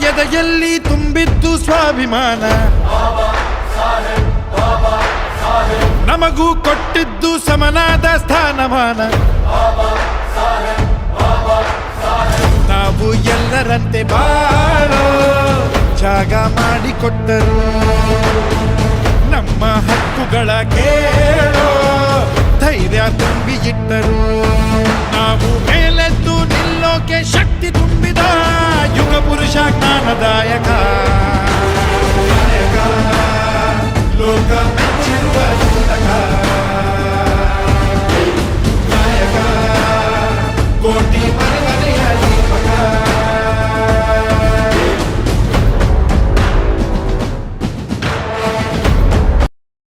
ಎದೆಯಲ್ಲಿ ತುಂಬಿದ್ದು ಸ್ವಾಭಿಮಾನ. ನಮಗೂ ಕೊಟ್ಟಿದ್ದು ಸಮನಾದ ಸ್ಥಾನಮಾನ. ನಾವು ಎಲ್ಲರಂತೆ ಬಾಳೋ ಜಾಗ ಮಾಡಿಕೊಟ್ಟರು. ನಮ್ಮ ಹಕ್ಕುಗಳ ಕೇಳೋ. Porque para ganar